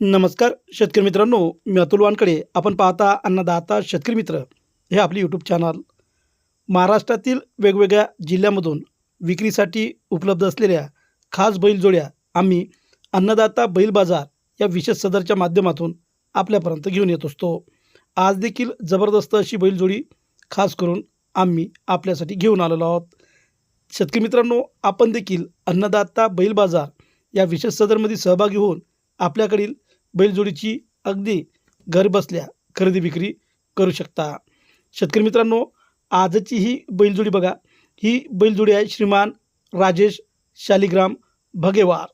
नमस्कार शेतकरी मित्रांनो. मी अतुल वानकडे आपण पाहता अन्नदाता शेतकरी मित्र. हे आपले यूट्यूब चॅनल महाराष्ट्रातील वेगवेगळ्या जिल्ह्यामधून विक्रीसाठी उपलब्ध असलेल्या खास बैलजोड्या आम्ही अन्नदाता बैल बाजार या विशेष सदरच्या माध्यमातून आपल्यापर्यंत घेऊन येत असतो. आज देखील जबरदस्त अशी बैलजोडी खास करून आम्ही आपल्यासाठी घेऊन आलेलो आहोत. शेतकरी मित्रांनो आपण देखील अन्नदाता बैल बाजार या विशेष सदरमध्ये सहभागी होऊन आपल्याकडील बैलजोडीची अगदी घरबसल्या खरेदी विक्री करू शकता. शेतकरी मित्रांनो आजची ही बैलजोडी बघा. ही बैलजोडी आहे श्रीमान राजेश शालिग्राम भगेवार.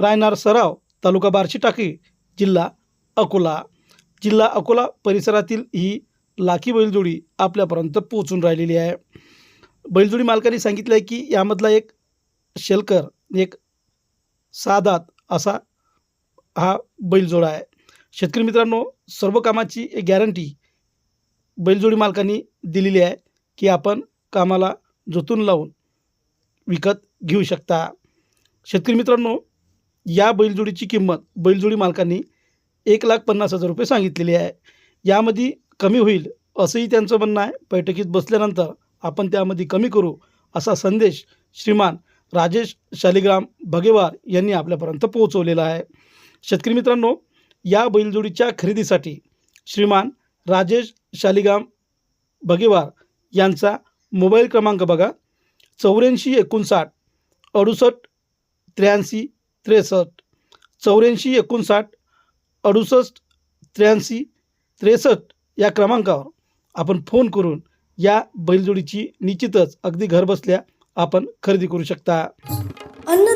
रायनार सराव तालुका बार्शी टाकी जिल्हा अकोला. जिल्हा अकोला परिसरातील ही लाखी बैलजोडी आपल्यापर्यंत पोचून राहिलेली आहे. बैलजोडी मालकाने सांगितलं आहे की यामधला एक शेलकर एक सादात असा हा बैलजोडा आहे. शेतकरी मित्रांनो सर्व कामाची एक गॅरंटी बैलजोडी मालकांनी दिलेली आहे की आपण कामाला जोतून लावून विकत घेऊ शकता. शेतकरी मित्रांनो या बैलजोडीची किंमत बैलजोडी मालकांनी एक लाख पन्नास हजार रुपये सांगितलेली आहे. यामध्ये कमी होईल असंही त्यांचं म्हणणं आहे. बैठकीत बसल्यानंतर आपण त्यामध्ये कमी करू असा संदेश श्रीमान राजेश शालिग्राम भगेवार यांनी आपल्यापर्यंत पोहोचवलेला आहे. शेतकरी मित्रांनो या बैलजोडीच्या खरेदीसाठी श्रीमान राजेश शालिगाम भगेवार यांचा मोबाईल क्रमांक बघा चौऱ्याऐंशी एकोणसाठ अडुसष्ट त्र्याऐंशी त्रेसष्ट. चौऱ्याऐंशी एकोणसाठ अडुसष्ट त्र्याऐंशी त्रेसष्ट या क्रमांकावर आपण फोन करून या बैलजोडीची निश्चितच अगदी घरबसल्या आपण खरेदी करू शकता.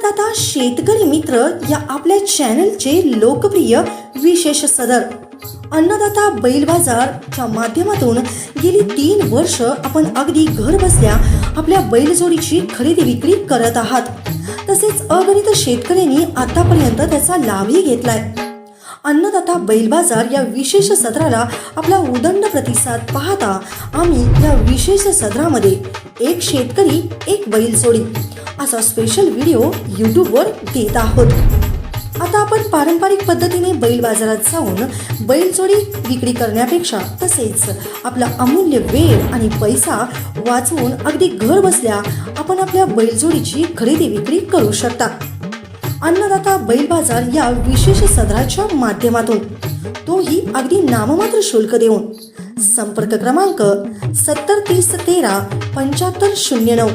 दादा शेतकरी मित्र या आपल्या चॅनलचे लोकप्रिय विशेष सदर अन्नदाता बैल बाजारच्या माध्यमातून गेली तीन वर्ष आपण अगदी घर बसल्या आपल्या बैलजोडीची खरेदी विक्री करत आहात. तसेच अगणित शेतकऱ्यांनी आतापर्यंत त्याचा लाभही घेतलाय. अन्नदाता बैल बाजार या विशेष सत्राला आपला उदंड प्रतिसाद पाहता आम्ही या विशेष सत्रामध्ये एक शेतकरी एक बैलजोडी असा स्पेशल व्हिडिओ यूट्यूबवर देत आहोत. आता आपण पारंपरिक पद्धतीने बैल बाजारात जाऊन बैलजोडी विक्री करण्यापेक्षा तसेच आपला अमूल्य वेळ आणि पैसा वाचवून अगदी घर बसल्या आपण आपल्या बैलजोडीची खरेदी विक्री करू शकता. अन्नदाता बैल बाजार या विशेष सदराच्या माध्यमातून. तोही अगदी नाममात्र शुल्क देऊन. संपर्क क्रमांक सत्तर तीस तेरा पंच्याहत्तर शून्य नऊ.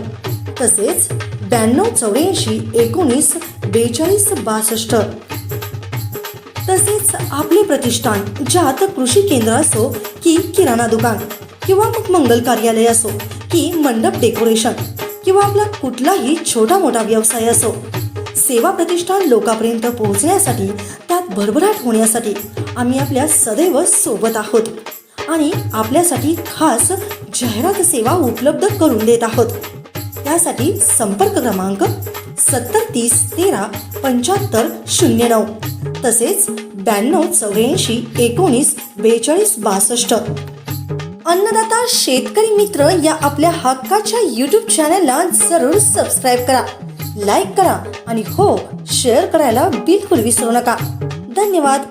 तसेच ब्याण्णव चौऱ्याऐंशी एकोणीस बेचाळीस बासष्ट. तसेच आपले प्रतिष्ठान ज्यात कृषी केंद्र असो की किराणा दुकान किंवा मग मंगल कार्यालय असो की मंडप डेकोरेशन किंवा आपला कुठलाही छोटा मोठा व्यवसाय असो. सेवा प्रतिष्ठान लोकांपर्यंत पोहोचण्यासाठी त्यात भरभराट होण्यासाठी आम्ही आपल्या सदैव सोबत आहोत. आणि आपल्यासाठी खास जाहिरात सेवा उपलब्ध करून देत आहोत. त्यासाठी संपर्क क्रमांक सत्तर तीस तेरा पंच्याहत्तर शून्य नऊ तसेच ब्याण्णव चौऱ्याऐंशी एकोणीस बेचाळीस बासष्ट. अन्नदाता शेतकरी मित्र या आपल्या हक्काच्या यूट्यूब चॅनलला जरूर सबस्क्राईब करा. लाईक करा आणि हो शेअर करायला बिलकुल विसरू नका. धन्यवाद.